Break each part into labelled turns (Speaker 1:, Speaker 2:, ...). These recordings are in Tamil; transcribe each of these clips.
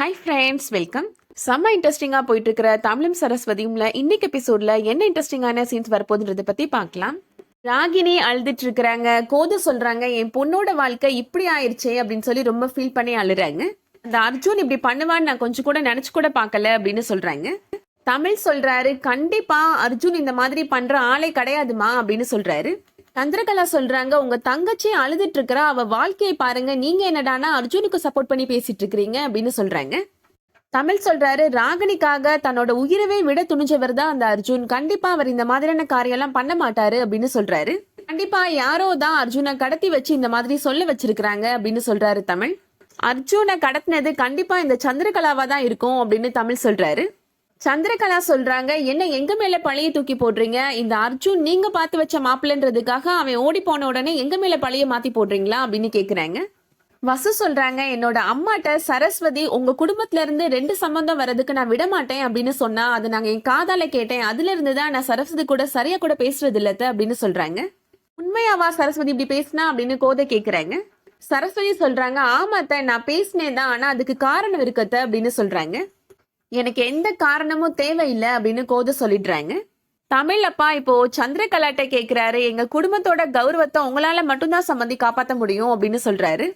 Speaker 1: ஹாய் ஃப்ரெண்ட்ஸ் வெல்கம் செம்ம இன்ட்ரெஸ்டிங்காக போயிட்டு இருக்கிற தமிழும் சரஸ்வதியும்ல இன்னைக்கு எபிசோட்ல என்ன இன்ட்ரெஸ்டிங்கான சீன்ஸ் வரப்போகுதுன்றதை பத்தி பார்க்கலாம். ராகினி அழுதுட்டு இருக்கிறாங்க கோது சொல்றாங்க என் பொண்ணோட வாழ்க்கை இப்படி ஆயிடுச்சே அப்படின்னு சொல்லி ரொம்ப ஃபீல் பண்ணி அழுறாங்க. அந்த அர்ஜுன் இப்படி பண்ணுவான்னு நான் கொஞ்சம் கூட நினைச்சு கூட பார்க்கல அப்படின்னு சொல்றாங்க. தமிழ் சொல்றாரு கண்டிப்பா அர்ஜுன் இந்த மாதிரி பண்ற ஆளே கிடையாதுமா அப்படின்னு சொல்றாரு. சந்திரகலா சொல்றாங்க உங்க தங்கச்சி அழுதுட்டு இருக்கிறா அவ வாழ்க்கையை பாருங்க நீங்க என்னடானா அர்ஜுனுக்கு சப்போர்ட் பண்ணி பேசிட்டு இருக்கிறீங்க அப்படின்னு சொல்றாங்க. தமிழ் சொல்றாரு ராகினிக்காக தன்னோட உயிரவே விட துணிஞ்சவர் தான் அந்த அர்ஜுன். கண்டிப்பா அவர் இந்த மாதிரியான காரியெல்லாம் பண்ண மாட்டாரு அப்படின்னு சொல்றாரு. கண்டிப்பா யாரோ தான் அர்ஜுனை கடத்தி வச்சு இந்த மாதிரி சொல்ல வச்சிருக்கிறாங்க அப்படின்னு சொல்றாரு தமிழ். அர்ஜுனை கடத்தினது கண்டிப்பா இந்த சந்திரகலாவா தான் இருக்கும் அப்படின்னு தமிழ் சொல்றாரு. சந்திரகலா சொல்றாங்க என்ன எங்க மேல பழைய தூக்கி போடுறீங்க? இந்த அர்ஜுன் நீங்க பார்த்து வச்ச மாப்பிள்ளன்றதுக்காக அவன் ஓடி போன உடனே எங்க மேல பழைய மாத்தி போடுறீங்களா? அப்படின்னு கேக்குறாங்க. வசு சொல்றாங்க என்னோட அம்மாட்ட சரஸ்வதி உங்க குடும்பத்துல இருந்து ரெண்டு சம்பந்தம் வர்றதுக்கு நான் விட மாட்டேன் அப்படின்னு சொன்னா அது நாங்க என் காதால கேட்டேன். அதுல இருந்து தான் நான் சரஸ்வதி கூட சரியா கூட பேசுறது இல்லத்த அப்படின்னு சொல்றாங்க. உண்மையாவா சரஸ்வதி இப்படி பேசினா? அப்படின்னு கோதை கேக்குறாங்க. சரஸ்வதி சொல்றாங்க ஆமாத்த நான் பேசினேன் தான் ஆனா அதுக்கு காரணம் இருக்கத்த அப்படின்னு சொல்றாங்க. எனக்கு எந்த காரணமும் தேவையில்லை அப்படின்னு கோத சொல்லிடுறாங்க. தமிழப்பா இப்போ சந்திரகலாட்ட கேக்குறாரு. எங்க குடும்பத்தோட கௌரவத்தை உங்களால மட்டும்தான் சம்மந்தி காப்பாற்ற முடியும் அப்படின்னு சொல்றாரு.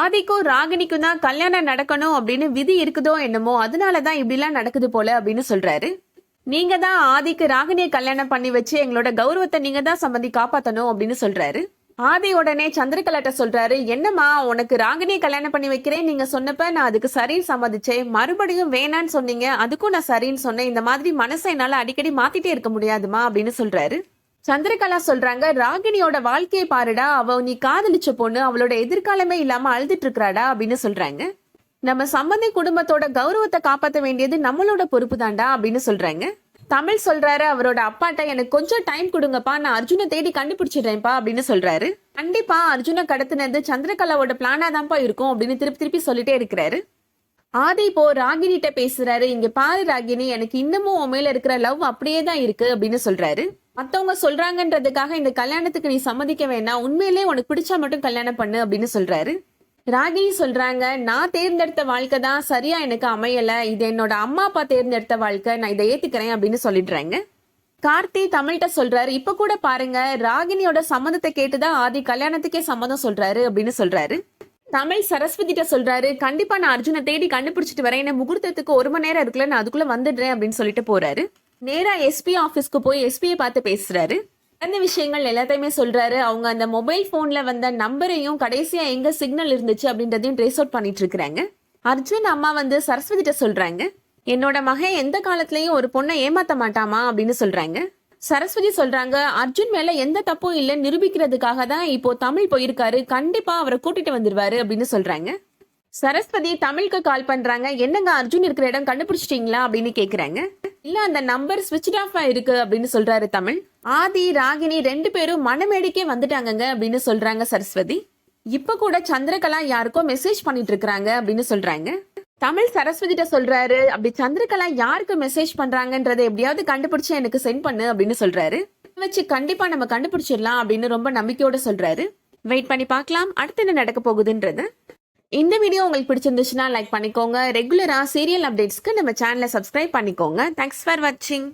Speaker 1: ஆதிக்கும் ராகினிக்கும் தான் கல்யாணம் நடக்கணும் அப்படின்னு விதி இருக்குதோ என்னமோ அதனாலதான் இப்படிலாம் நடக்குது போல அப்படின்னு சொல்றாரு. நீங்க தான் ஆதிக்கு ராகினியை கல்யாணம் பண்ணி வச்சு எங்களோட கௌரவத்தை நீங்க தான் சம்மந்தி காப்பாத்தணும் அப்படின்னு சொல்றாரு. ஆதி உடனே சந்திரகலாட்ட சொல்றாரு என்னம்மா உனக்கு ராகினியை கல்யாணம் பண்ணி வைக்கிறேன். நீங்க சொன்னப்ப நான் அதுக்கு சரின்னு சம்மதிச்சேன். மறுபடியும் வேணான்னு சொன்னீங்க. அதுக்கும் நான் சரின்னு சொன்னேன். இந்த மாதிரி மனசை என்னால அடிக்கடி மாத்திட்டே இருக்க முடியாதுமா அப்படின்னு சொல்றாரு. சந்திரகலா சொல்றாங்க ராகினியோட வாழ்க்கையை பாருடா. அவ நீ காதலிச்ச பொண்ணு. அவளோட எதிர்காலமே இல்லாம அழுதுட்டு இருக்கிறாடா அப்படின்னு சொல்றாங்க. நம்ம சம்பந்தி குடும்பத்தோட கௌரவத்தை காப்பாற்ற வேண்டியது நம்மளோட பொறுப்பு தான்டா அப்படின்னு சொல்றாங்க. தமிழ் சொல்றாரு அவரோட அப்பாட்ட எனக்கு கொஞ்சம் டைம் கொடுங்கப்பா நான் அர்ஜுனை தேடி கண்டுபிடிச்சிடுறேன்ப்பா அப்படின்னு சொல்றாரு. கண்டிப்பா அர்ஜுனை கடத்தினது சந்திரகலாவோட பிளானா தான்ப்பா இருக்கும் அப்படின்னு திருப்பி திருப்பி சொல்லிட்டே இருக்கிறாரு. ஆதி இப்போ ராகினிட்ட பேசுறாரு இங்க பாரு ராகினி எனக்கு இன்னமும் உன் மேல இருக்கிற லவ் அப்படியே தான் இருக்கு அப்படின்னு சொல்றாரு. மத்தவங்க சொல்றாங்கன்றதுக்காக இந்த கல்யாணத்துக்கு நீ சம்மதிக்க வேணாம் உண்மையிலேயே உனக்கு பிடிச்சா மட்டும் கல்யாணம் பண்ணு அப்படின்னு சொல்றாரு. ராகினி சொல்றாங்க நான் தேர்ந்தெடுத்த வாழ்க்கை தான் சரியா எனக்கு அமையல. இது என்னோட அம்மா அப்பா தேர்ந்தெடுத்த வாழ்க்கை. நான் இதை ஏத்துக்கிறேன் அப்படின்னு சொல்லிடுறாங்க. கார்த்தி தமிழ்கிட்ட சொல்றாரு இப்ப கூட பாருங்க ராகினியோட சம்மதத்தை கேட்டுதான் ஆதி கல்யாணத்துக்கே சம்மதம் சொல்றாரு அப்படின்னு சொல்றாரு. தமிழ் சரஸ்வதிட்ட சொல்றாரு கண்டிப்பா நான் அர்ஜுனை தேடி கண்டுபிடிச்சிட்டு வரேன். என்ன முகூர்த்தத்துக்கு ஒரு மணி நேரம் இருக்குல்ல நான் அதுக்குள்ள வந்துடுறேன் அப்படின்னு சொல்லிட்டு போறாரு. நேரா எஸ்பி ஆபீஸ்க்கு போய் எஸ்பியை பார்த்து பேசுறாரு. நடந்த விஷயங்கள் எல்லாத்தையுமே சொல்றாரு. அவங்க அந்த மொபைல் போன்ல வந்த நம்பரையும் கடைசியா எங்க சிக்னல் இருந்துச்சு அப்படின்றதையும் ட்ரேஸ் அவுட் பண்ணிட்டு இருக்கிறாங்க. அர்ஜுன் அம்மா வந்து சரஸ்வதிட்ட சொல்றாங்க. என்னோட மகன் எந்த காலத்துலயும் ஒரு பொண்ணை ஏமாத்த மாட்டாமா அப்படின்னு சொல்றாங்க. சரஸ்வதி சொல்றாங்க அர்ஜுன் மேல எந்த தப்பும் இல்லை நிரூபிக்கிறதுக்காக தான் இப்போ தமிழ் போயிருக்காரு. கண்டிப்பா அவரை கூட்டிட்டு வந்துருவாரு அப்படின்னு சொல்றாங்க. சரஸ்வதி தமிழுக்கு கால் பண்றாங்க. என்னங்க அர்ஜுன் இருக்கிற இடம் கண்டுபிடிச்சிட்டீங்களா? அப்படின்னு கேக்குறாங்க. இல்ல அந்த நம்பர் ஸ்விட்ச் ஆஃப் இருக்கு அப்படின்னு சொல்றாரு தமிழ். ஆதி ராகினி ரெண்டு பேரும் மனமேடிக்கே வந்துட்டாங்கங்க அப்படின்னு சொல்றாங்க சரஸ்வதி. இப்ப கூட சந்திரகலா யாருக்கோ மெசேஜ் பண்ணிட்டு இருக்கிறாங்க அப்படின்னு சொல்றாங்க. தமிழ் சரஸ்வதிட்ட சொல்றாரு அப்படி சந்திரகலா யாருக்கு மெசேஜ் பண்றாங்கன்றதை எப்படியாவது கண்டுபிடிச்சு எனக்கு சென்ட் பண்ணு அப்படின்னு சொல்றாரு. வச்சு கண்டிப்பா நம்ம கண்டுபிடிச்சிடலாம் அப்படின்னு ரொம்ப நம்பிக்கையோட சொல்றாரு. வெயிட் பண்ணி பார்க்கலாம் அடுத்து என்ன நடக்க போகுதுன்றது. இந்த வீடியோ உங்களுக்கு பிடிச்சிருந்துச்சுன்னா லைக் பண்ணிக்கோங்க. ரெகுலரா சீரியல் அப்டேட்ஸ்க்கு நம்ம சேனலை சப்ஸ்கிரைப் பண்ணிக்கோங்க. தேங்க்ஸ் ஃபார் வாட்சிங்